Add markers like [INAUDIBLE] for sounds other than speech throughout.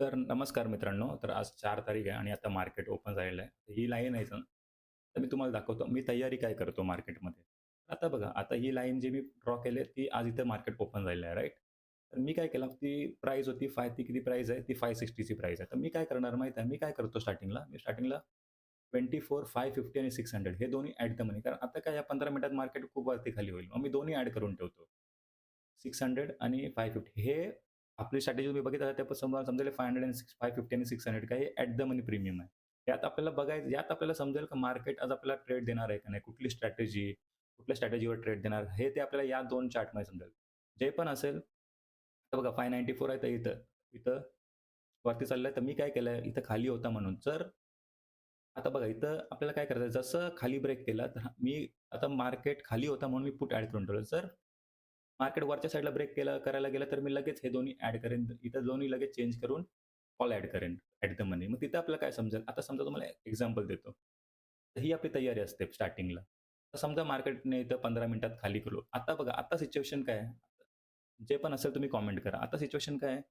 तर नमस्कार मित्रांनो. तर आज चार तारीख आहे आणि आता मार्केट ओपन झालेलं आहे. ही लाईन आहे ना, तर मी तुम्हाला दाखवतो मी तयारी काय करतो मार्केटमध्ये. आता बघा, आता ही लाईन जी मी ड्रॉ केली आहे, ती आज इथं मार्केट ओपन झालेलं आहे, राईट तर मी काय केलं, ती प्राईस होती फाय ती किती प्राईस आहे? ती फाय सिक्स्टीची प्राईस आहे. तर मी काय करणार माहीत आहे? मी काय करतो स्टार्टिंगला, मी स्टार्टिंगला 24, 550 आणि 600 हे दोन्ही ॲड द मनी. कारण आता काय या 15 मिनिटात मार्केट खूप वरती खाली होईल. मग मी दोन्ही ॲड करून ठेवतो. 600 आणि 550 हे आपली स्ट्रॅटेजी तुम्ही बघितला तर समजा समजेल 500 आणि 550 आणि 600 काय हे ॲट द मनी प्रीमियम आहे. यात आपल्याला बघायचं यात आपल्याला समजेल का मार्केट आज आपल्याला ट्रेड देणार आहे का नाही? कुठली स्ट्रॅटेजी, कुठल्या स्ट्रॅटेजीवर ट्रेड देणार हे ते आपल्याला या दोन चार्टमध्ये समजेल. जे पण असेल, तर बघा 594 आहे तर इथं, इथं वरती चाललंय तर मी काय केलंय, इथं खाली होता म्हणून. जर आता बघा इथं आपल्याला काय करायचं जसं खाली ब्रेक केला, तर मी आता मार्केट खाली होता म्हणून मी पुट ॲड करून ठेवलं. जर मार्केट वरच्या साईडला ब्रेक केला करायला गेलं, तर मी लगेच हे दोन्ही ऍड करेन. इथं दोन्ही लगेच चेंज करून कॉल ॲड करेन ॲट द मनी. मग तिथं आपल्याला काय समजेल, आता समजा तुम्हाला एक्झाम्पल देतो. ही आपली तयारी असते स्टार्टिंगला. तर समजा मार्केटने इथं 15 मिनिटात खाली करू आता बघा, आता सिच्युएशन काय आहे? जे पण असेल तुम्ही कमेंट करा. आता सिच्युएशन काय आहे?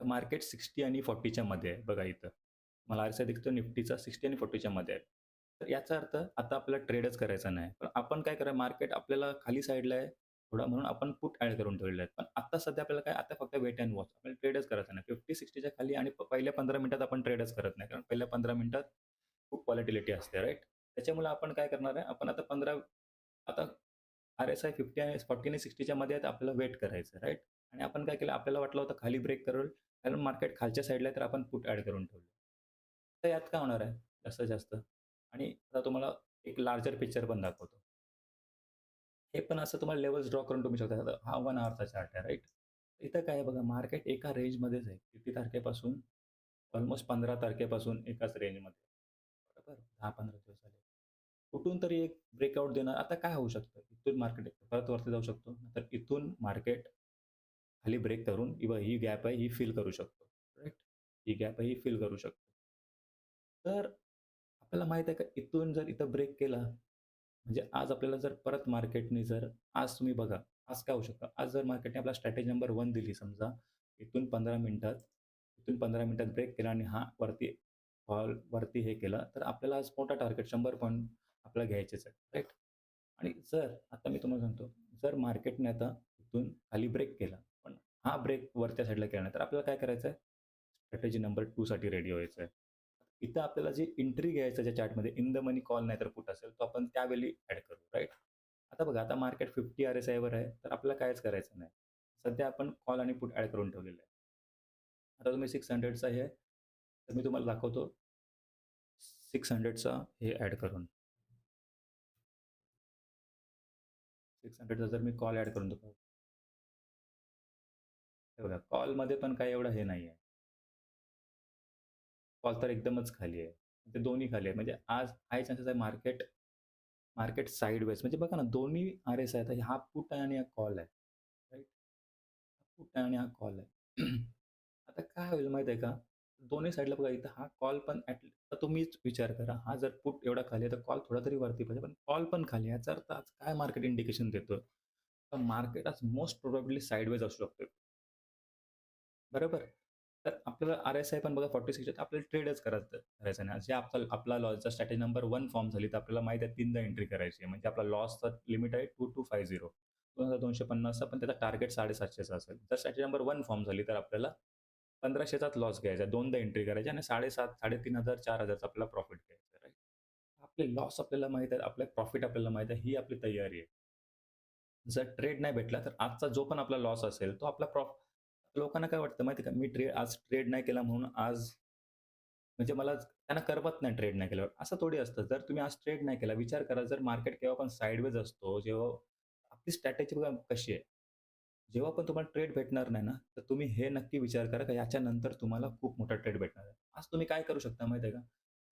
मार्केट 60 आणि फॉर्टीच्या मध्ये आहे. बघा इथं. मला आरसा दिसतो निफ्टीचा 60 आणि फॉर्टीच्या मध्ये आहे. तर याचा अर्थ आता आपल्याला ट्रेडच करायचा नाही. पण आपण काय करा मार्केट आपल्याला खाली साईडला आहे थोडा म्हणून आपण पुट ॲड करून ठेवलेले आहेत. पण आता सध्या आपल्याला काय आता फक्त वेट अँड वॉच. आपल्याला ट्रेडच करत नाही. फिफ्टी सिक्स्टीच्या खाली आणि पहिल्या 15 मिनिटात आपण ट्रेडच करत नाही. कारण पहिल्या 15 मिनिटात खूप क्वालिटिलिटी असते, राईट त्याच्यामुळे आपण काय करणार आहे, आपण आता 15 आता आर-एस-आय 50 आणि 40 आणि सिक्स्टीच्या मध्ये आपल्याला वेट करायचं आहे, आणि आपण काय केलं, आपल्याला वाटलं होतं खाली ब्रेक करेल, कारण मार्केट खालच्या साईडला तर आपण पुट ॲड करून ठेवलं. तर यात काय होणार आहे जास्त जास्त आणि आता तुम्हाला एक लार्जर पिक्चर पण दाखवतो. हे पण असं तुम्हाला लेव्हल्स ड्रॉ करून तुम्ही शकता. आता हा वन आवरचा चार्ट आहे, राईट इथं काय आहे बघा, मार्केट एका रेंजमध्येच आहे. किती तारखेपासून? ऑलमोस्ट 15 तारखेपासून एकाच रेंजमध्ये. बरोबर? 10-15 दिवस झाले. कुठून तरी एक ब्रेकआउट देणार. आता काय होऊ शकतं? इथून मार्केट परत वरती जाऊ शकतो. तर इथून मार्केट खाली ब्रेक करून किंवा ही गॅप आहे, ही फील करू शकतो, राईट ही गॅप आहे, ही फील करू शकतो. तर आपल्याला माहीत आहे का, इथून जर इथं ब्रेक केला, म्हणजे आज आपल्याला जर परत मार्केटने जर आज तुम्ही बघा, आज काय होऊ शकतं? आज जर मार्केटने आपला स्ट्रॅटेजी नंबर 1 दिली समजा, इथून 15 मिनिटात, इथून 15 मिनिटात ब्रेक केला आणि हा वरती फॉल वरती हे केला, तर आपल्याला आज मोठा टार्गेट 100 पॉइंट आपल्याला घ्यायचेच आहेत, राइट? आणि जर आता मी तुम्हाला सांगतो, जर मार्केटने आता इथून खाली ब्रेक केला, पण हा ब्रेक वरच्या साइडला केला नाही, तर आपल्याला काय करायचं आहे? स्ट्रॅटेजी नंबर 2 साठी रेडी व्हायचं आहे. इथं आपल्याला जी एंट्री घ्यायचं ज्या चार्टमध्ये इन द मनी कॉल नाहीतर पुट असेल, तो आपण त्यावेळी ॲड करू, राईट आता बघा, आता मार्केट 50 आर-एस-आयवर आहे, तर आपल्याला कायच करायचं नाही. सध्या आपण कॉल आणि पुट ॲड करून ठेवलेलं आहे. आता तुम्ही सिक्स हंड्रेडचा हे तर मी तुम्हाला दाखवतो सिक्स हंड्रेडचा हे ॲड करून. सिक्स हंड्रेडचा जर मी कॉल ॲड करून देतो. हे बघा, कॉलमध्ये पण काही एवढं हे नाही आहे. कॉल तर एकदमच खाली आहे. ते दोन्ही खाली आहे. म्हणजे आज हाय चान्सेस आहे मार्केट मार्केट साईडवेज म्हणजे बघा ना, दोन्ही आर-एस आहे. हा पुट आहे आणि हा कॉल आहे, राईट पुट आहे आणि हा कॉल आहे. [CLEARS THROAT] आता काय होईल माहिती आहे का? दोन्ही साईडला बघा, इथं हा कॉल पण ॲट तुम्हीच विचार करा, हा जर पुट एवढा खाली आहे, तर कॉल थोडा तरी वरती पाहिजे. पण कॉल पण खाली आहे. याचा अर्थ आज काय मार्केट इंडिकेशन देतो तर मार्केट आज मोस्ट प्रोबॅबली साइडवेज असू शकतो. बरोबर? तर आपल्याला आर-एस-आय पण बघा 40-60 आपल्याला ट्रेडच करायचं करायचं नाही. जे आपला आपला लॉसचा स्ट्रॅटेजी नंबर वन फॉर्म झाली, तर आपल्याला माहिती आहे तीनदा एंट्री करायची आहे. म्हणजे आपला लॉसचा लिमिट आहे 2250 2250 चा पण त्याचा टार्गेट साडेसातशेचा असेल. जर स्ट्रॅटेजी नंबर वन फॉर्म झाली, तर आपल्याला पंधराशेचाच लॉस घ्यायचा दोनदा एंट्री करायची आणि 7,500 3,500 4,000 चा आपल्याला प्रॉफिट घ्यायचा राईट आपले लॉस आपल्याला माहीत आहे, आपले प्रॉफिट आपल्याला माहीत आहे. ही आपली तयारी आहे. जर ट्रेड नाही भेटला, तर आजचा जो पण आपला लॉस असेल, तो आपला प्रॉफ लोकांना काय वाटतं माहिती का? मी ट्रेड आज ट्रेड नाही केला म्हणून आज म्हणजे मला त्यांना करमत नाही ट्रेड नाही केल्यावर. असं थोडी असतं. जर तुम्ही आज ट्रेड नाही केला, विचार करा, जर मार्केट केव्हा पण साईडवेज असतो, जेव्हा आपली स्ट्रॅटेजी बघा कशी आहे. जेव्हा पण तुम्हाला ट्रेड भेटणार नाही ना, तर तुम्ही हे नक्की विचार करा, की याच्यानंतर तुम्हाला खूप मोठा ट्रेड भेटणार आहे. आज तुम्ही काय करू शकता माहिती आहे का?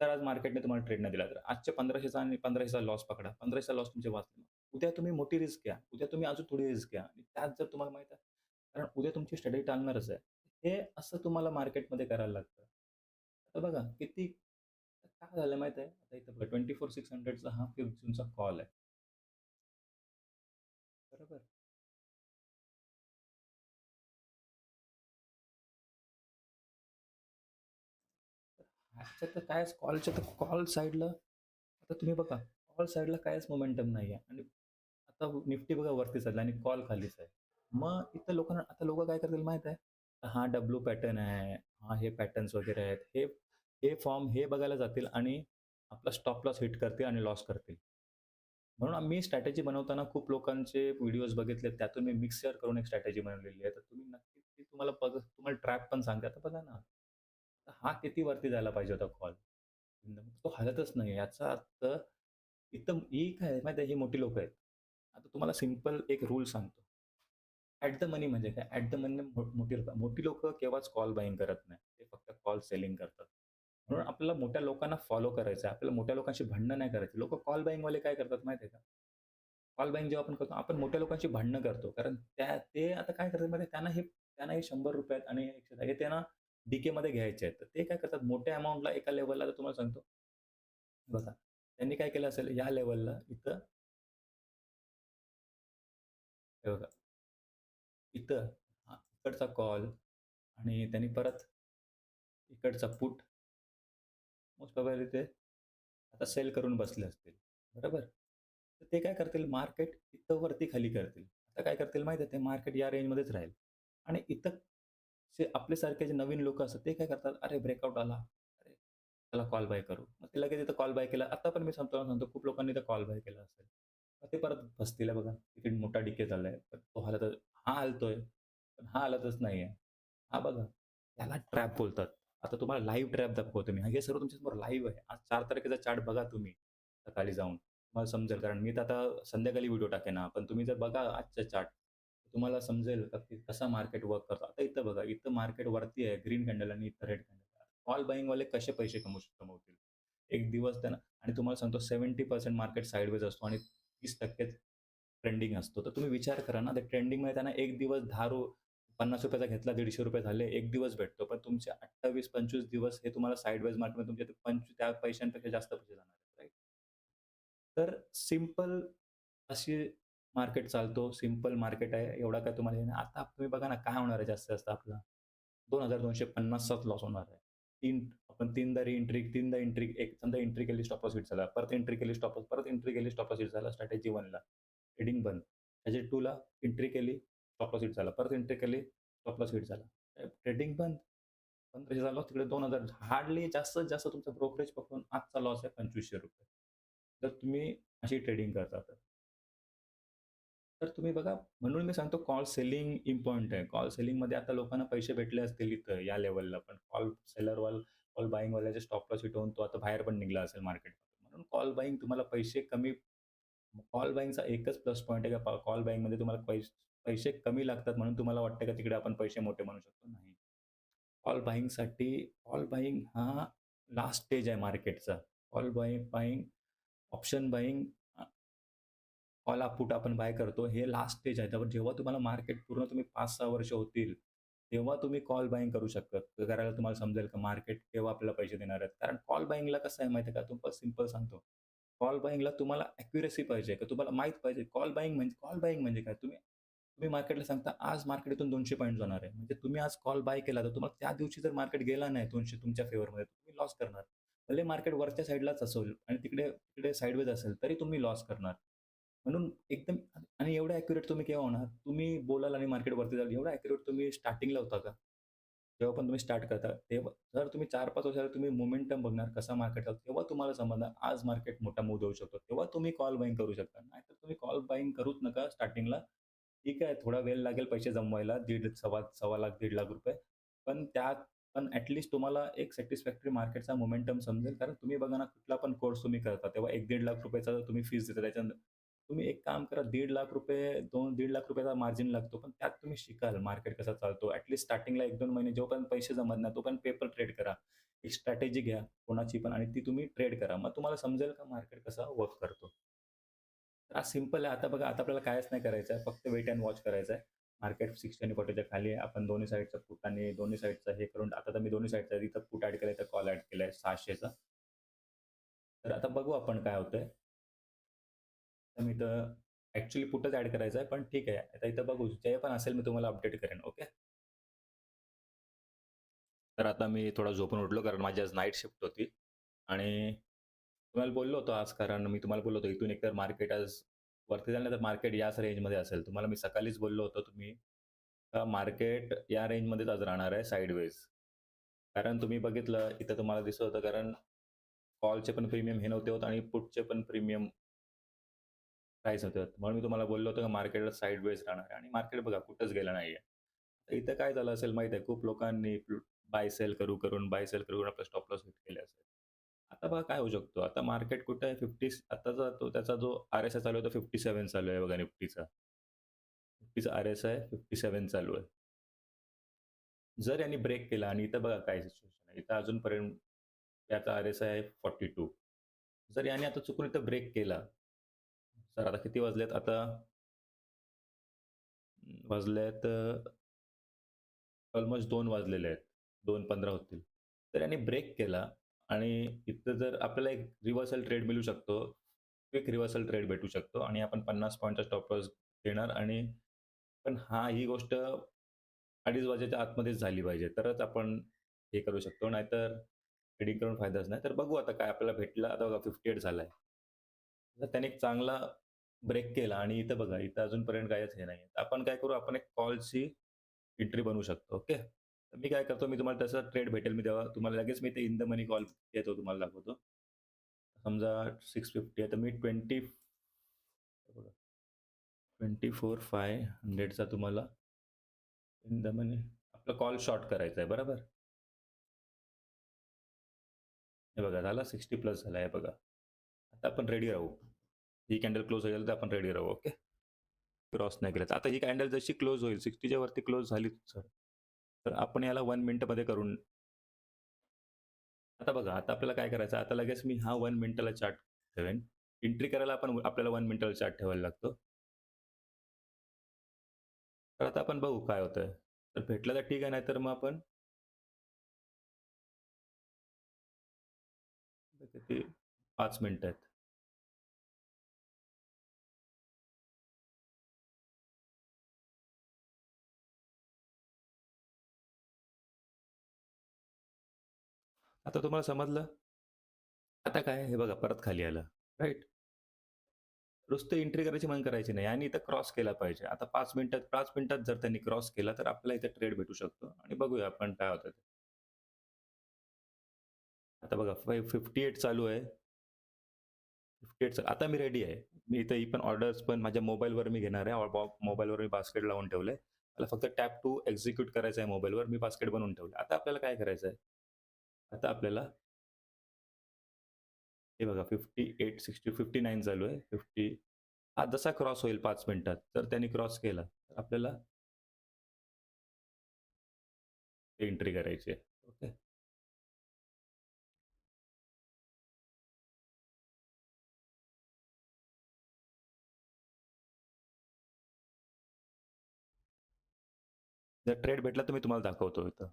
तर आज मार्केटने तुम्हाला ट्रेड नाही दिला, तर आजच्या पंधराशेचा आणि पंधराशेचा लॉस पकडा. पंधराशेचा लॉस तुमचे वाचले. उद्या तुम्ही मोठी रिस्क घ्या. उद्या तुम्ही अजून थोडी रिस्क घ्या. आणि त्यात जर तुम्हाला माहीत आहे, कारण उद्या तुमची स्टडी टाळणारच आहे. हे असं तुम्हाला मार्केटमध्ये करायला लागतं. आता बघा, किती काय झालं माहीत आहे? आता इथं बघा 24,600 चा हा 5th जूनचा कॉल आहे. बरोबर? आजच्या तर कायच कॉलच्या तर कॉल साईडला आता तुम्ही बघा कॉल साईडला कायच मोमेंटम नाही आहे आणि आता निफ्टी बघा वरती चालला आणि कॉल खालीच आहे मग इथं लोकांना आता लोक काय करतील माहीत आहे? हा डब्ल्यू पॅटर्न आहे हा हे पॅटर्न्स वगैरे आहेत हे हे फॉर्म हे बघायला जातील आणि आपला स्टॉप लॉस हिट करतील आणि लॉस करतील. म्हणून मी स्ट्रॅटेजी बनवताना खूप लोकांचे व्हिडिओज बघितले त्यातून मी मिक्सर करून एक स्ट्रॅटेजी बनवलेली आहे. तर तुम्ही नक्कीच ती तुम्हाला बघ तुम्हाला ट्रॅप पण सांगते. आता बघा ना हा किती वरती जायला पाहिजे होता कॉल तो हलतच नाही याचा अर्थ इथं ही काय आहे माहिती आहे ही मोठी लोक आहेत. आता तुम्हाला सिंपल एक रूल सांगतो. ॲट द मनी म्हणजे काय? ॲट द मनी मोठी लोक मोठी लोक केव्हाच कॉल बाईंग करत नाही. ते फक्त कॉल सेलिंग करतात. म्हणून आपल्याला मोठ्या लोकांना फॉलो करायचं आहे. आपल्याला मोठ्या लोकांशी भांडणं नाही करायची. लोक कॉल बाईंगवाले काय करतात माहिती आहे का? कॉल बाईंग जेव्हा आपण करतो आपण मोठ्या लोकांशी भांडणं करतो. कारण त्या ते आता काय करतात माहिती त्यांना हे त्यांना हे शंभर रुपयात आणि एकशे दहा हे त्यांना डीकेमध्ये घ्यायचे आहेत. तर ते काय करतात? मोठ्या अमाऊंटला एका लेवलला तर तुम्हाला सांगतो. बघा त्यांनी काय केलं असेल? या लेवलला इथं हे बघा. इथं इकडचा कॉल आणि त्यांनी परत इकडचा पुट मोस्ट प्रोबॅबली ते आता सेल करून बसले असतील. बरोबर? तर ते काय करतील? मार्केट इथं वरती खाली करतील. आता काय करतील माहिती आहे? ते मार्केट या रेंजमध्येच राहील. आणि इथं जे आपल्यासारखे जे नवीन लोक असतात ते काय करतात? अरे ब्रेकआउट आला. अरे त्याला कॉल बाय करू. मग ते लगेच इथं कॉल बाय केला. आता पण मी सांगतो सांगतो खूप लोकांनी इथं कॉल बाय केला असेल. ते परत बसतील. बघा तिथे मोठा डिके झालाय. पण तो तर हा हलतोय पण हा हलतच नाहीये. हा बघा त्याला ट्रॅप बोलतात. आता तुम्हाला लाईव्ह ट्रॅप दाखवतो मी. हे सर्व तुमच्यासमोर लाईव्ह आहे. आज चार तारखेचा चार्ट बघा तुम्ही सकाळी जाऊन. तुम्हाला समजेल कारण मी तर आता संध्याकाळी व्हिडिओ टाकेन ना पण तुम्ही जर बघा आजचा चार्ट तुम्हाला समजेल का की कसा मार्केट वर्क करतो. आता इथं बघा इथं मार्केट वरती आहे ग्रीन कॅन्डल आणि इथं रेड कॅन्डल कॉल बाईंगवाले कसे पैसे कमवू कमवतील एक दिवस त्यांना आणि तुम्हाला सांगतो सेव्हन्टी पर्सेंट मार्केट साईडवेज असतो आणि तीस टक्केच ट्रेंडिंग असतो. तर तुम्ही विचार करा ना त्या ट्रेंडिंगमध्ये त्यांना एक दिवस दहा रु पन्नास रुपयाचा घेतला दीडशे रुपये झाले एक दिवस भेटतो. पण तुमचे अठ्ठावीस पंचवीस दिवस हे तुम्हाला साईड वाईज मार्केटमध्ये तुमचे पंचवीस त्या पैशांपेक्षा जास्त पैसे जाणार आहेत राईट तर सिंपल अशी मार्केट चालतो. सिंपल मार्केट आहे. एवढा काय तुम्हाला आता तुम्ही बघा ना काय होणार आहे जास्त जास्त आपला? दोन हजार दोनशे पन्नासचाच लॉस होणार आहे. तीन आपण तीनदा री एंट्री तीनदा एंट्री एक समजा एंट्री केली स्टॉपॉसिट हिट झाला. परत एंट्री केली स्टॉप परत एंट्री केली स्टॉपॉसिट हिट झाला स्ट्रॅटेजी वनला ट्रेडिंग बंद. त्याचे टूला एंट्री केली स्टॉपलॉस हिट झाला. परत एंट्री केली स्टॉपलॉस हिट झाला. ट्रेडिंग बंद. पंधराशे झाला तिकडे दोन हजार हार्डली जास्तीत जास्त तुमचा ब्रोकरेज पकडून आजचा लॉस आहे पंचवीसशे रुपये. जर तुम्ही अशी ट्रेडिंग करता तर. तर तुम्ही बघा म्हणून मी सांगतो कॉल सेलिंग इम्पॉर्टंट आहे. कॉल सेलिंगमध्ये आता लोकांना पैसे भेटले असतील इथं या लेवलला पण कॉल सेलरवाल कॉल बाईंगवाल्याचे स्टॉप लॉस होऊन तो आता बाहेर पण निघला असेल मार्केटमध्ये म्हणून कॉल बाईंग तुम्हाला पैसे कमी कॉल बाईंगचा एकच प्लस पॉईंट आहे का? कॉल बाईंगमध्ये तुम्हाला पैसे पैसे कमी लागतात म्हणून तुम्हाला वाटतं का तिकडे आपण पैसे मोठे म्हणू शकतो? नाही. कॉल बाईंगसाठी कॉल बाईंग हा लास्ट स्टेज आहे मार्केटचा call buying buying option buying call put आपण बाय करतो हे लास्ट स्टेज आहे. त्यावर जेव्हा तुम्हाला मार्केट पूर्ण तुम्ही पाच सहा वर्ष होतील तेव्हा तुम्ही कॉल बाईंग करू शकता. करायला तुम्हाला समजेल का? मार्केट केव्हा आपल्याला पैसे देणार आहेत? कारण कॉल बाईंगला कसं आहे माहिती आहे का? तुम्हाला सिंपल सांगतो. कॉल बाईंगला तुम्हाला ॲक्युरेसी पाहिजे का? तुम्हाला माहीत पाहिजे. कॉल बाईंग म्हणजे कॉल बाईंग म्हणजे काय? तुम्ही तुम्ही मार्केटला सांगता आज मार्केटतून दोनशे पॉईंट जाणार आहे. म्हणजे तुम्ही आज कॉल बाय केला तर तुम्हाला त्या दिवशी जर मार्केट गेला नाही दोनशे तुमच्या फेवरमध्ये तुम्ही लॉस करणार. भले मार्केट वरच्या साईडलाच असेल आणि तिकडे तिकडे साईडवेज असेल तरी तुम्ही लॉस करणार. म्हणून एकदम आणि एवढं ॲक्युरेट तुम्ही केव्हा होणार? तुम्ही बोलाल आणि मार्केट वरती जाल एवढं ॲक्युरेट तुम्ही स्टार्टिंगला होता का? जेव्हा पण तुम्ही स्टार्ट करता तेव्हा जर तुम्ही चार पाच वर्षाला तुम्ही मोमेंटम बघणार कसा मार्केट चालतो तेव्हा तुम्हाला समजणार आज मार्केट मोठा मूव देऊ शकतो. तेव्हा तुम्ही कॉल बाईंग करू शकता. नाहीतर तुम्ही कॉल बाईंग करूच नका स्टार्टिंगला ठीक आहे थोडा वेळ लागेल पैसे जमवायला दीड सव्वा सव्वा लाख दीड लाख रुपये. पण त्यात पण ॲटलिस्ट तुम्हाला एक सॅटिस्फॅक्टरी मार्केटचा मोमेंटम समजेल. कारण तुम्ही बघा ना कुठला पण कोर्स तुम्ही करता तेव्हा एक दीड लाख रुपयाचा तुम्ही फीस देता. त्याच्यानंतर तुम्ही एक काम करा दीड लाख रुपये दोन दीड लाख रुपयाचा मार्जिन लागतो पण त्यात तुम्ही शिकाल मार्केट कसा चालतो. ॲटलिस्ट स्टार्टिंगला एक दोन महिने जोपर्यंत पैसे जमत नाही तोपर्यंत पेपर ट्रेड करा. एक स्ट्रॅटेजी घ्या कोणाची पण आणि ती तुम्ही ट्रेड करा. मग तुम्हाला समजेल का मार्केट कसा वर्क करतो. तर आज सिंपल आहे. आता बघा आता आपल्याला कायच नाही करायचं आहे. फक्त वेट अँड वॉच करायचं आहे. मार्केट सिक्स्टी आणि फोर्टीच्या खाली आहे आपण दोन्ही साईडचं पुट आणि दोन्ही साईडचं हे करून आता तर मी दोन्ही साईडचं तिथं पुट ॲड केलं तर कॉल ॲड केलं आहे सहाशेचा. तर आता बघू आपण काय होतंय. तर मी इथं ॲक्च्युली पुटच ॲड करायचं आहे पण ठीक आहे. आता इथं बघू जे पण असेल मी तुम्हाला अपडेट करेन ओके तर आता मी थोडा झोपून उठलो कारण माझी आज नाईट शिफ्ट होती. आणि तुम्हाला बोललो होतो आज कारण मी तुम्हाला बोललो होतो इथून एकतर मार्केट आज वरती झालं तर मार्केट याच रेंजमध्ये असेल. तुम्हाला मी सकाळीच बोललो होतो तुम्ही मार्केट या रेंजमध्येच आज राहणार आहे साईडवेज कारण तुम्ही बघितलं इथं तुम्हाला दिसत होतं कारण कॉलचे पण प्रीमियम हे नव्हते होत आणि पुटचे पण प्रीमियम प्राईस होते. म्हणून मी तुम्हाला बोललो होतो की साईड वेळेस राहणार आहे आणि मार्केट बघा कुठंच गेलं नाहीये. तर इथं काय झालं असेल माहीत आहे खूप लोकांनी बाय सेल करू करून, बाय सेल करून आपला स्टॉप लॉस हिट केले असेल. आता बघा काय होऊ शकतो. आता मार्केट कुठं आहे 50 आताचा तो त्याचा जो आर-एस-आय चालू आहे तो 57 चालू आहे बघा निफ्टीचा. निफ्टीचा आर-एस-आय 57 चालू आहे. जर यांनी ब्रेक केला आणि इथं बघा काय सिच्युएशन आहे. इथं अजूनपर्यंत याचा आर-एस-आय आहे 42. जर याने आता चुकून इथं ब्रेक केला. सर आता किती वाजलेत आता वाजलेत ऑलमोस्ट दोन वाजलेले आहेत. 2:15 होतील. तर याने ब्रेक केला आणि इथं जर आपल्याला एक रिव्हर्सल ट्रेड मिळू शकतो. क्विक रिव्हर्सल ट्रेड भेटू शकतो आणि आपण पन्नास पॉईंटचा स्टॉप लॉस घेणार आणि पण हा ही गोष्ट अडीच वाजेच्या आतमध्येच झाली पाहिजे. तरच आपण हे करू शकतो. नाहीतर ट्रेडिंग करून फायदाच नाही. तर बघू आता काय आपल्याला भेटला आता बघा 58 झालाय. तर त्याने एक चांगला ब्रेक केला आणि इथं बघा इथं अजूनपर्यंत काहीच हे नाही तर आपण काय करू आपण एक कॉलची एंट्री बनवू शकतो. ओके. तर मी काय करतो मी तुम्हाला त्याचा ट्रेड भेटेल मी तेव्हा तुम्हाला लगेच मी ते इन द मनी कॉल येतो तुम्हाला दाखवतो. समजा 650 आहे तर मी ट्वेंटी ट्वेंटी फोर फाय हंड्रेडचा तुम्हाला इन द मनी आपला कॉल शॉर्ट करायचा आहे बरोबर? हे बघा झाला 60 प्लस झाला आहे बघा. आता आपण रेडी राहू. ही कॅन्डल क्लोज होईल तर आपण रेडी राहू. ओके. क्रॉस नाही केलं तर आता ही कॅन्डल जशी क्लोज होईल सिक्स्टीच्या वरती क्लोज झाली सर. तर आपण याला वन मिनिटमध्ये करून आता बघा आता आपल्याला काय करायचं आता लगेच मी हा वन मिनिटाला चार्ट ठेवेन. एंट्री करायला आपण आपल्याला वन मिनिटाला चार्ट ठेवायला लागतो. तर आता आपण बघू काय होतंय. तर भेटलं तर ठीक आहे नाही तर मग आपण किती 5 मिनिटं आहेत. आता तुम्हाला समजलं? आता काय हे बघा परत खाली आलं. राइट? नुसतं एंट्री करायची म्हणून करायची नाही आणि इथं क्रॉस केला पाहिजे. आता 5 मिनिटात 5 मिनिटात जर त्यांनी क्रॉस केला तर आपल्याला इथे ट्रेड भेटू शकतो आणि बघूया आपण काय होतं ते. आता बघा फाइव्ह 58 चालू आहे. 58 आता मी रेडी आहे. मी इथं ही पण ऑर्डर्स पण माझ्या मोबाईलवर मी घेणार आहे. मोबाईलवर मी बास्केट लावून ठेवलंय. मला फक्त टॅप टू एक्झिक्यूट करायचं आहे मोबाईलवर. मी बास्केट बनवून ठेवलं. आता आपल्याला काय करायचं आहे? आता आपल्याला हे बघा 58, 60, 59 चालू आहे. 50 हा जसा क्रॉस होईल पाच मिनिटात तर त्यांनी क्रॉस केला तर आपल्याला एंट्री करायची आहे. ओके. जर ट्रेड भेटला तर मी तुम्हाला दाखवतो इथं.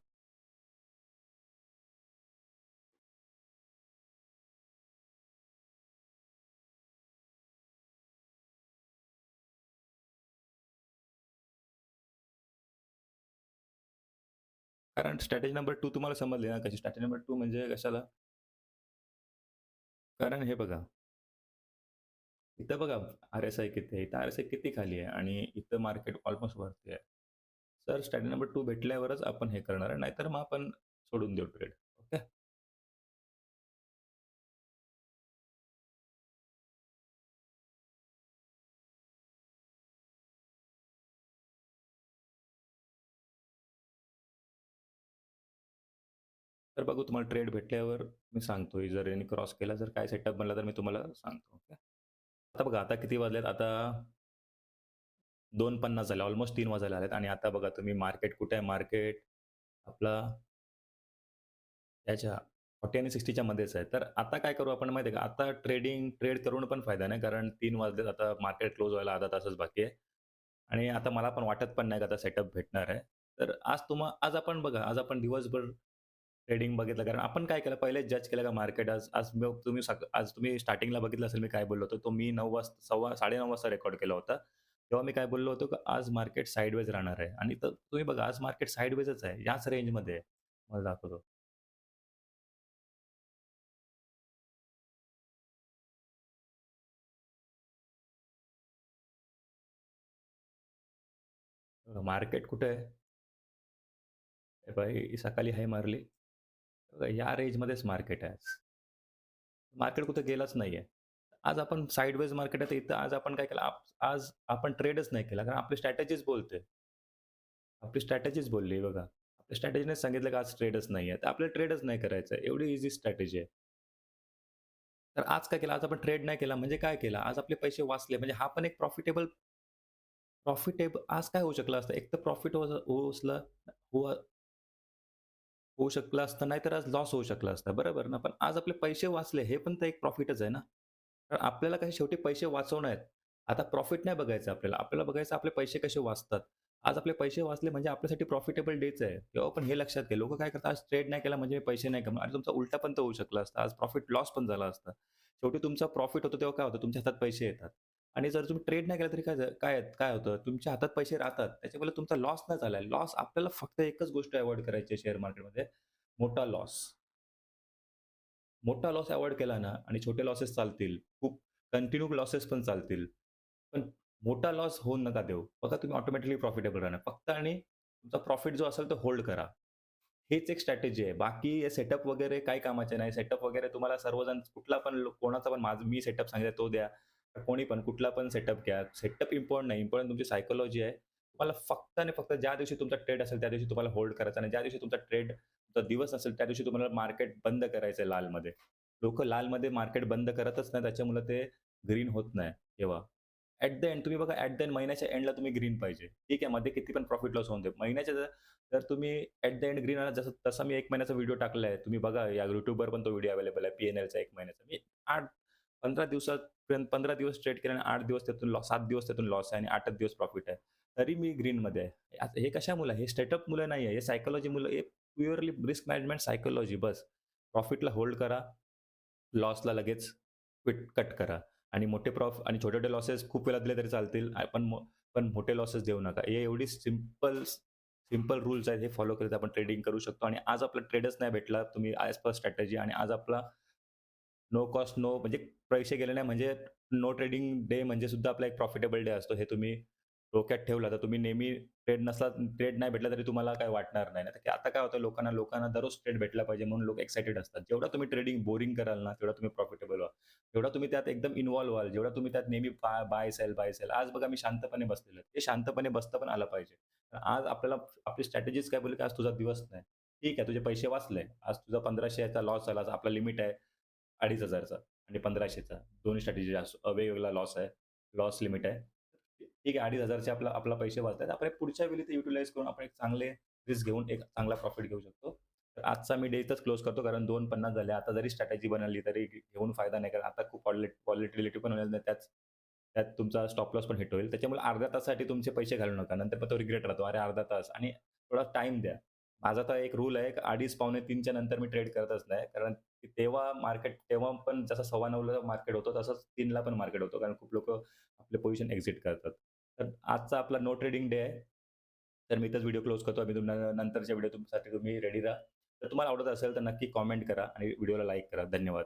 कारण स्ट्रॅटेजी नंबर टू तुम्हाला समजली ना कशी स्ट्रॅटेजी नंबर टू म्हणजे कशाला? कारण हे बघा. इथं बघा आर-एस-आय किती आहे? इथं आर-एस-आय किती खाली आहे आणि इथं मार्केट ऑलमोस्ट वरती आहे. तर स्ट्रॅटेजी नंबर टू भेटल्यावरच आपण हे करणार आहे. नाहीतर मग आपण सोडून देऊ ट्रेड. तर बघू तुम्हाला ट्रेड भेटल्यावर मी सांगतो. जर यांनी क्रॉस केला जर काय सेटअप बनला तर मी तुम्हाला सांगतो. ओके. आता बघा आता किती वाजलेत? आता 2:50 झाले. ऑलमोस्ट तीन वाजायला आलेत आणि आता बघा तुम्ही मार्केट कुठे आहे? मार्केट आपला याच्या 40 आणि सिक्स्टीच्या मध्येच आहे. तर आता काय करू आपण माहिती आहे का? आता ट्रेडिंग ट्रेड करून पण फायदा नाही कारण तीन वाजलेत. आता मार्केट क्लोज व्हायला अर्धा तासच बाकी आहे. आणि आता मला पण वाटत पण नाही का आता सेटअप भेटणार आहे. तर आज तुम्हा आज आपण बघा आज आपण दिवसभर ट्रेडिंग बघितलं कारण आपण काय केलं पहिले जज केलं का मार्केट आज आज तुम्ही सक आज तुम्ही स्टार्टिंगला बघितलं असेल मी काय बोललो होतो. तो मी नऊ वाजता सव्वा 9:30 वाजता रेकॉर्ड केला होता. तेव्हा मी काय बोललो होतो की आज मार्केट साइडवेज राहणार आहे आणि तर तुम्ही बघा आज मार्केट साइडवेजच आहे. याच रेंजमध्ये आहे. मला दाखवतो. मार्केट कुठे आहे? हे पहा सकाळी हाय मारली. या रेंजमध्येच मार्केट आहे मार्केट कुठं गेलंच नाहीये. आज आपण साईडवेज मार्केट आहे, तर इथं आज आपण काय केलं, आप आज आपण ट्रेडच नाही केला. कारण आपली स्ट्रॅटेजीच बोलते. आपली स्ट्रॅटेजीच बोलली बघा. आपल्या स्ट्रॅटेजीने सांगितलं, की आज ट्रेडच नाहीये. तर आपल्याला ट्रेडच नाही करायचं आहे. एवढी इझी स्ट्रॅटेजी आहे. तर आज काय केलं, आज आपण ट्रेड नाही केला म्हणजे काय केलं? आज आपले पैसे वाचले म्हणजे हा पण एक प्रॉफिटेबल प्रॉफिटेबल आज काय होऊ शकलं असतं? एक तर प्रॉफिट हो असलं हो होऊ शकलं असतं, नाहीतर आज लॉस होऊ शकला असता. बरोबर ना? पण आज आपले पैसे वाचले हे पण तर एक प्रॉफिटच आहे ना? तर आपल्याला काही शेवटी पैसे वाचवणं आहेत. आता प्रॉफिट नाही बघायचं आपल्याला. आपल्याला बघायचं आपले पैसे कसे वाचतात. आज आपले पैसे वाचले म्हणजे आपल्यासाठी प्रॉफिटेबल डेच आहे. तेव्हा पण हे लक्षात घ्या. लोकं काय करतात, आज ट्रेड नाही केला म्हणजे पैसे नाही कमवणार. आणि तुमचा उलटा पण तर होऊ शकला असता. आज प्रॉफिट लॉस पण झाला असता. शेवटी तुमचा प्रॉफिट होतो तेव्हा काय होतं, तुमच्या हातात पैसे येतात. आणि जर तुम्ही ट्रेड नाही केला तरी काय काय काय होतं, तुमच्या हातात पैसे राहतात. त्याच्यामुळे तुमचा लॉस नाही झाला लॉस आपल्याला फक्त एकच गोष्ट अवॉइड करायची आहे शेअर मार्केटमध्ये, मोठा लॉस. मोठा लॉस अवॉइड केला ना आणि छोटे लॉसेस चालतील. खूप कंटिन्यू लॉसेस पण चालतील. पण मोठा लॉस होऊ नका देऊ. बघा तुम्ही ऑटोमॅटिकली प्रॉफिटेबल राहणार. फक्त आणि तुमचा प्रॉफिट जो असेल तो होल्ड करा. हेच एक स्ट्रॅटेजी आहे. बाकी हे सेटअप वगैरे काही कामाचे नाही. सेटअप वगैरे तुम्हाला सर्वजण कुठला पण कोणाचा पण माझं मी सेटअप सांगितला तो द्या. कोणी पण कुठला पण सेटअप घ्या. सेटअप इम्पॉर्टंट नाही. इम्पॉर्टंट तुमची सायकोलॉजी आहे. तुम्हाला फक्त आणि फक्त ज्या दिवशी तुमचा ट्रेड असेल, त्या दिवशी तुम्हाला होल्ड करायचा आणि ज्या दिवशी तुमचा ट्रेड दिवस असेल, त्या दिवशी तुम्हाला मार्केट बंद करायचं आहे लालमध्ये. लोक लालमध्ये मार्केट बंद करतच नाही. त्याच्यामुळे ते ग्रीन होत नाही तेव्हा. ॲट द एंड तुम्ही बघा ॲट द एंड महिन्याच्या एंडला तुम्ही ग्रीन पाहिजे. ठीक आहे, मध्ये किती पण प्रॉफिट लॉस होऊन दे. महिन्याच्या जर तुम्ही ॲट द एंड ग्रीन आला जसं तसा मी एक महिन्याचा व्हिडिओ टाकला आहे. तुम्ही बघा या युट्यूबवर पण तो व्हिडिओ अवेलेबल आहे. पी-एन-एलचा एक महिन्याचा. मी आठ 15 दिवसात 15 दिवस ट्रेड केले आणि 8 दिवस त्यातून लॉस सात दिवस त्यातून लॉस आहे आणि आठ दिवस प्रॉफिट आहे. तरी मी ग्रीनमध्ये आहे. हे कशा मुलं हे स्टेटअप मुलं नाही आहे. हे सायकॉलॉजीमुळे हे प्युअरली रिस्क मॅनेजमेंट सायकोलॉजी बस. प्रॉफिटला होल्ड करा. लॉसला लगेच क्विट कट करा. आणि मोठे प्रॉफ आणि छोटे-छोटे लॉसेस खूप वेळा दिले तरी चालतील. पण मो पण मोठे लॉसेस देऊ नका. हे एवढी सिंपल सिंपल रूल्स आहेत. हे फॉलो करत आपण ट्रेडिंग करू शकतो आणि आज आपला ट्रेडच नाही भेटला. तुम्ही ॲज पर स्ट्रॅटेजी आणि आज आपला नो कॉस्ट नो म्हणजे पैसे गेले नाही म्हणजे नो ट्रेडिंग डे म्हणजे सुद्धा आपला एक प्रॉफिटेबल डे असतो. हे तुम्ही डोक्यात ठेवला तर तुम्ही नेहमी ट्रेड नसला ट्रेड नाही भेटला तरी तुम्हाला काय वाटणार नाही. तर आता काय होतं लोकांना लोकांना दररोज ट्रेड भेटला पाहिजे म्हणून लोक एक्साइटेड असतात. जेवढा तुम्ही ट्रेडिंग बोरिंग कराल ना, तेवढा तुम्ही प्रॉफिटेबल व्हाल. जेवढा तुम्ही त्यात एकदम इन्व्हॉल्व व्हाल, जेवढा तुम्ही त्यात नेहमी buy buy sell, buy sell. आज बघा मी शांतपणे बसलेलं आहे. ते शांतपणे बसता पण आलं पाहिजे. आज आपल्याला आपली स्ट्रॅटेजीज काय बोलली, की आज तुझा दिवस नाही. ठीक आहे, तुझे पैसे वाचले. आज तुझा पंधराशेचा लॉस झाला. आपला लिमिट आहे 2500 आणि पंधराशेचा दोन स्ट्रॅटेजी वेगवेगळा लॉस आहे. लॉस लिमिट आहे. ठीक आहे अडीच हजारचे आपला आपला पैसे वाचतात आपण पुढच्या वेळी ते युटिलाइज करून आपण एक चांगले रिस्क घेऊन एक चांगला प्रॉफिट घेऊ शकतो. तर आजचा मी डे इथंच क्लोज करतो कारण 2:50 झाले. आता जरी स्ट्रॅटेजी बनवली तरी घेऊन फायदा नाही. कारण आता खूप व्हॉल व्हॉलॅटिलिटी पण होईल त्याच त्यात तुमचा स्टॉप लॉस पण हिट होईल. त्याच्यामुळे अर्ध्या तासासाठी तुमचे पैसे घालू नका. नंतर मग तो रिग्रेट राहतो. अरे अर्धा तास आणि थोडा टाईम द्या. माझा तर एक रूल आहे अडीच पावणे तीनच्या नंतर मी ट्रेड करतच नाही. कारण तेव्हा मार्केट तेव्हा पण जसं 9:15ला मार्केट होतं तसंच तीनला पण मार्केट होतं. कारण खूप लोक आपले पोझिशन एक्झिट करतात. तर आजचा आपला नो ट्रेडिंग डे आहे. तर मी तर व्हिडिओ क्लोज करतो. मी तुम्हाला नंतरच्या व्हिडिओ तुमच्यासाठी तुम्ही रेडी राहा. तर तुम्हाला आवडत असेल तर नक्की कॉमेंट करा आणि व्हिडिओला लाईक करा. धन्यवाद.